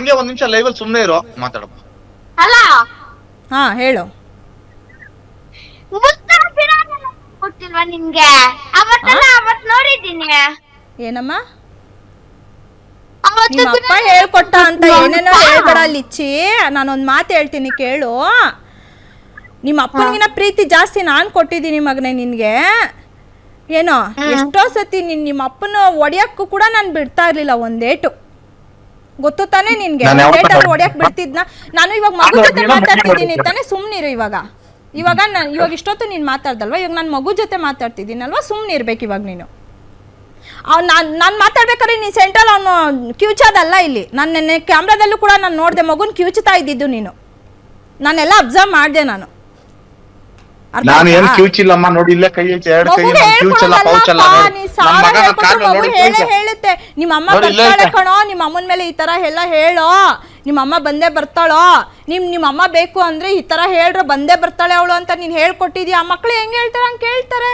ಹಂಗೆ ಒಂದ್ ನಿಮಿಷ ಲೈವ್ ಅಲ್ಲಿ ಸುಮ್ನೆ ಇರೋ ಮಾತಾಡಪ್ಪ. ಅಲ್ಲ? ಹಾ ಹೇಳು. ಮುಸ್ತಾರ ಬಿರಿಯಾನಿ ಕೊಟ್ಟಿಲ್ವಾ ನಿನ್ಗೆ? ಅವತ್ತೆಲ್ಲ ಅವತ್ ನೋಡಿದ್ದೀನಿ. ಏನಮ್ಮ? ಅವತ್ತು ನಿಮ್ಮ ಅಪ್ಪ ಹೇಳ್ಕೊಟ್ಟ ಅಂತ ಏನೇನೋ ಹೇಳ್ಬೇಡ ಲಿಚ್ಚಿ. ನಾನೊಂದ್ ಮಾತು ಹೇಳ್ತೀನಿ ಕೇಳು. ನಿಮ್ಮ ಅಪ್ಪನಿಗಿನ ಪ್ರೀತಿ ಜಾಸ್ತಿ ನಾನು ಕೊಟ್ಟಿದ್ದೀನಿ ಮಗನೇ ನಿನ್ಗೆ. ಏನೋ ಎಷ್ಟೋ ಸತಿ ನಿನ್ ನಿಮ್ಮ ಅಪ್ಪನ ಒಡೆಯಕ್ಕೂ ಕೂಡ ನಾನು ಬಿಡ್ತಾ ಇರ್ಲಿಲ್ಲ ಒಂದೇಟು. ಗೊತ್ತು ತಾನೇ ನಿನ್ಗೆ? ನಾನ್ ಯಾವತ್ತೂ ಮಾಡ್- ಹೊಡ್ಯಕ್ ಬಿಡ್ತಿದ್ನ? ನಾನು ಇವಾಗ ಮಗು ಜೊತೆ ಮಾತಾಡ್ತಿದ್ದೀನಿ ತಾನೇ ಸುಮ್ನಿರು ಇವಾಗ. ಇವಾಗ ನಾನು ಇವಾಗ ಇಷ್ಟೊತ್ತು ನೀನ್ ಮಾತಾಡ್ದಲ್ವಾ? ಇವಾಗ ನಾನು ಮಗು ಜೊತೆ ಮಾತಾಡ್ತಿದ್ದೀನಲ್ವಾ? ಸುಮ್ಮನೆ ಇರ್ಬೇಕು ಇವಾಗ ನೀನು. ಅವ್ನು ನಾನು ನಾನು ಮಾತಾಡ್ಬೇಕಾದ್ರೆ ನೀನು ಸೆಂಟ್ರಲ್ ಅವನು ಕಿವುಚೋದಲ್ಲ ಇಲ್ಲಿ. ನಾನು ನೆನ್ನೆ ಕ್ಯಾಮ್ರಾದಲ್ಲೂ ಕೂಡ ನಾನು ನೋಡಿದೆ ಮಗುನ ಕಿವುಚ್ತಾ ಇದ್ದಿದ್ದು ನೀನು. ನಾನೆಲ್ಲ ಅಬ್ಸರ್ವ್ ಮಾಡಿದೆ ನಾನು. ನಾನು ಏನ್? ಕ್ಯೂಚಿಲ್ಲಮ್ಮ ನೋಡಿ ಇಲ್ಲೇ ಕೈ ಐತೆ ಎರಡು ಕೈ ಕ್ಯೂಚಲ್ಲ ಪೌಚ್ ಅಲ್ಲ ಹೇಳ್ಕೊಡಲ್ಲಪ್ಪ, ನೋಡು. ನೀ ನನ್ ಸಾವಿರ ಮಗ ನನ್ ಹೇಳ್ಕೊಟ್ರು ಕಾಲ್ ನೋಡಿ. ಹೇಳುತ್ತೆ ನಿಮ್ಮ ಅಮ್ಮ ಬರ್ತಾಳೆ ಕಣೋ ನಿಮ್ಮ ಅಮ್ಮನ ಮೇಲೆ ಈ ತರ ಎಲ್ಲ ಹೇಳೋ ನಿಮ್ಮ ಅಮ್ಮ ಬಂದೇ ಬರ್ತಾಳೋ ನಿಮ್ ನಿಮ್ಮ ಅಮ್ಮ ಬೇಕು ಅಂದ್ರೆ ಈ ತರ ಹೇಳ್ರು ಬಂದೇ ಬರ್ತಾಳೆ ಅವಳು ಅಂತ ನೀನ್ ಹೇಳ್ಕೊಟ್ಟಿದ್ಯಾ ಆ ಮಕ್ಳು ಹೆಂಗ್ ಹೇಳ್ತಾರೆ ಹಂಗ್ ಕೇಳ್ತಾರೆ